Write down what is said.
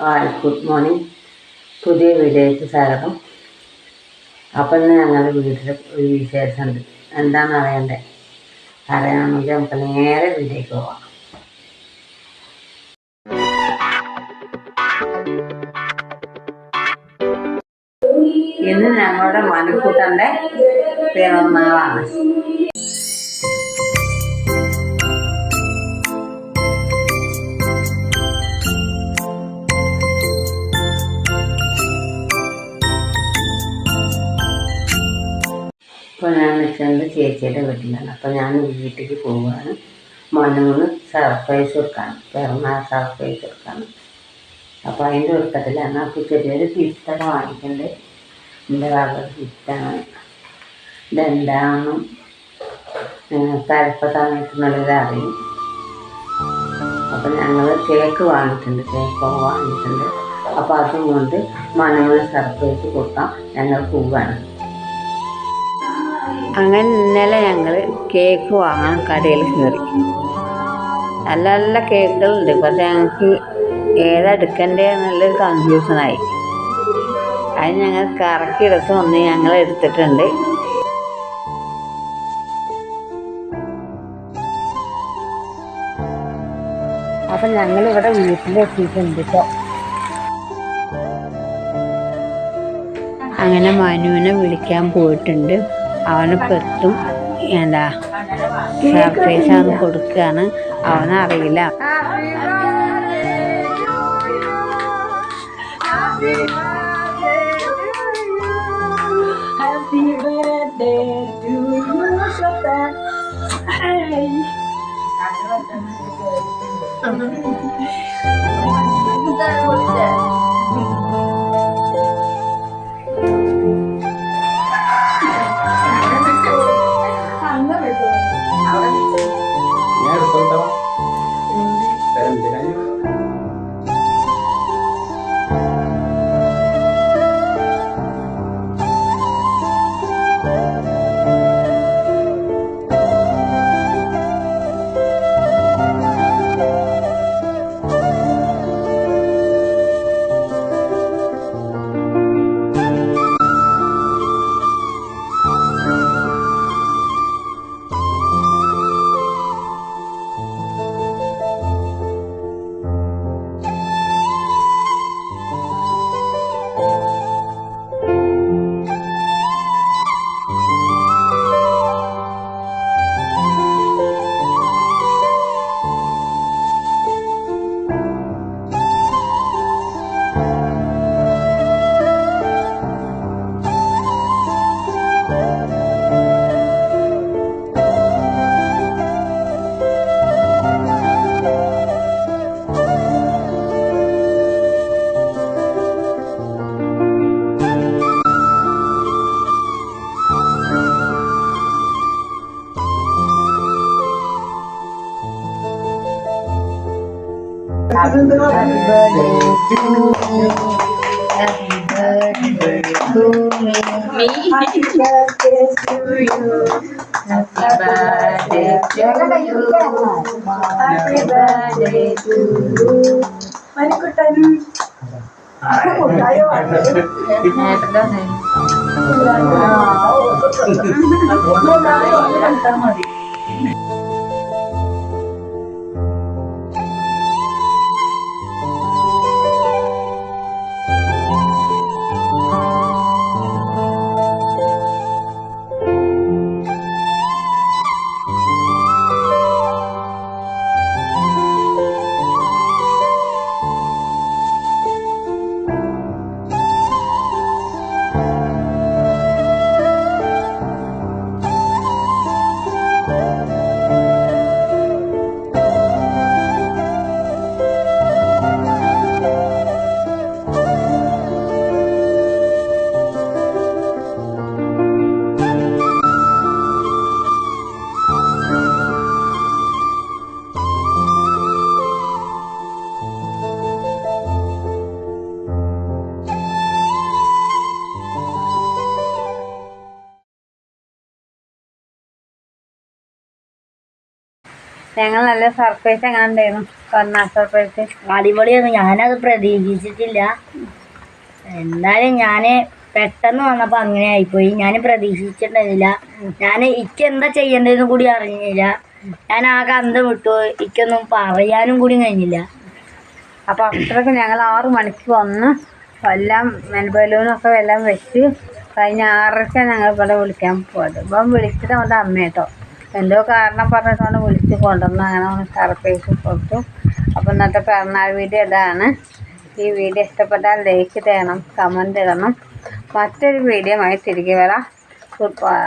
Hi good morning പുതിയ വീഡിയോയ്ക്ക് സ്വാഗതം. അപ്പം ഇന്ന് ഞങ്ങളുടെ വീട്ടിൽ ഒരു വിശേഷമുണ്ട്. എന്താണെന്ന് അറിയണ്ടേ? അറിയണമെങ്കിൽ നമുക്ക് നേരെ വീട്ടിലേക്ക് പോവാം. ഇന്ന് ഞങ്ങളുടെ മനുക്കൂട്ടന്റെ പിറന്നാളാണ്. ഞാൻ നിൽക്കുന്നത് ചേച്ചിയുടെ വീട്ടിലാണ്. അപ്പോൾ ഞാൻ വീട്ടിലേക്ക് പോവുകയാണ്. മനുവിന് സർപ്രൈസ് കൊടുക്കാണ് പിറന്നാൾ സർപ്രൈസ് കൊടുക്കാണ് അപ്പോൾ അതിന്റെ ഒരുക്കത്തിലാണ് അപ്പോൾ ചെറിയൊരു ഗിഫ്റ്റൊക്കെ വാങ്ങിക്കണ്ട്. എന്റെ ഗിഫ്റ്റാണ് ഇതെന്താണെന്നും തലപ്പ സമയത്തിനുള്ളിൽ അറിയും. അപ്പം ഞങ്ങൾ കേക്ക് വാങ്ങിയിട്ടുണ്ട്. കേക്ക് വാങ്ങിയിട്ടുണ്ട്. അപ്പോൾ അതും കൊണ്ട് സർപ്രൈസ് കൊടുക്കാം ഞങ്ങൾ പോവുകയാണ്. അങ്ങനെ ഇന്നലെ ഞങ്ങൾ കേക്ക് വാങ്ങാൻ കടയിൽ കയറി. നല്ല നല്ല കേക്കുകളുണ്ട് പക്ഷെ ഞങ്ങൾക്ക് ഏതെടുക്കണ്ടേ എന്നുള്ളൊരു കൺഫ്യൂഷനായി അത് ഞങ്ങൾ കറക്കിയെടുത്ത് ഒന്ന് ഞങ്ങൾ എടുത്തിട്ടുണ്ട്. അപ്പം ഞങ്ങളിവിടെ വീട്ടിലെത്തിയിട്ടുണ്ട് കേട്ടോ അങ്ങനെ മനുവിനെ വിളിക്കാൻ പോയിട്ടുണ്ട്. അവനിപ്പോൾ എത്തും എന്താ സർപ്രൈസ് ആണ് കൊടുക്കുകയാണ് അവനറിയില്ല Happy Happy birthday to you. Happy birthday to you. Happy birthday to you. Manikuttan മുട്ടായോ ഞങ്ങൾ നല്ല സർപ്രൈസ് എങ്ങനെ ഉണ്ടായിരുന്നു. പറഞ്ഞ സർപ്രൈസ് അടിപൊളിയാണ് ഞാനത് പ്രതീക്ഷിച്ചിട്ടില്ല. എന്തായാലും ഞാൻ പെട്ടെന്ന് വന്നപ്പോൾ അങ്ങനെ ആയിപ്പോയി. ഞാൻ പ്രതീക്ഷിച്ചിട്ടുണ്ടായിരുന്നില്ല. ഞാൻ ഇക്ക് എന്താ ചെയ്യേണ്ടതെന്ന് കൂടി അറിഞ്ഞില്ല. ഞാൻ ആ അന്തം വിട്ടു. ഇക്കൊന്നും പറയാനും കൂടി കഴിഞ്ഞില്ല. അപ്പോൾ അത്രയ്ക്ക് ഞങ്ങൾ ആറ് മണിക്ക് വന്ന് എല്ലാം മെൻബലൂനൊക്കെ എല്ലാം വെച്ച് കഴിഞ്ഞ ആറരയ്ക്ക് ഞങ്ങൾ ഇവിടെ വിളിക്കാൻ പോയത്. ഇപ്പം വിളിച്ചിട്ട് അവന്റെ അമ്മ കേട്ടോ എന്തോ കാരണം പറഞ്ഞിട്ടാണ് വിളിച്ച് കൊണ്ടുവന്ന് അങ്ങനെ സർപ്രൈസ് കൊടുത്തു. അപ്പോൾ ഇന്നത്തെ പിറന്നാൾ വീഡിയോ ഇതാണ്. ഈ വീഡിയോ ഇഷ്ടപ്പെട്ടാൽ ലൈക്ക് ചെയ്യണം കമന്റ് ഇടണം. മറ്റൊരു വീഡിയോ ആയി തിരികെ വരാം. Good bye